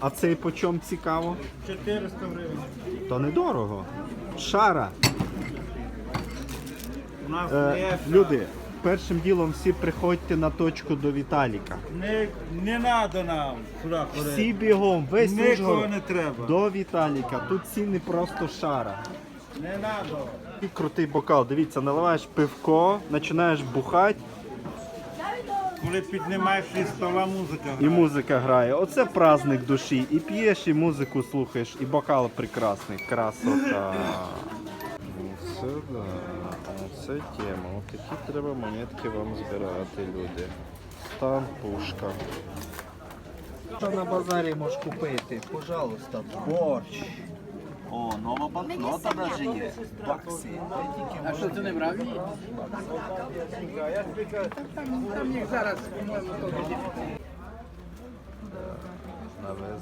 А цей по чому цікаво? 400 гривень. То недорого. Шара. У нас Е, люди, першим ділом всі приходьте на точку до Віталіка. Не, не надо нам сюди ходити. Всі бігом, весь Нікого Ужгород не треба. до Віталіка. Тут ціни просто шара. Не надо. І крутий бокал. Дивіться, наливаєш пивко, починаєш бухати Коли піднімаєш із стола музика. і музика грає. Оце праздник душі. І п'єш, і музику слухаєш, і бокал прекрасний. Красота. Оце да. Оце тема. От такі треба монетки вам збирати, люди. Стан пушка. Що на базарі можеш купити? Пожалуйста, борщ. О, нова банкнота навіть є. Бакси. А що ти не брав її? Там їх зараз, по-моєму, Навезли.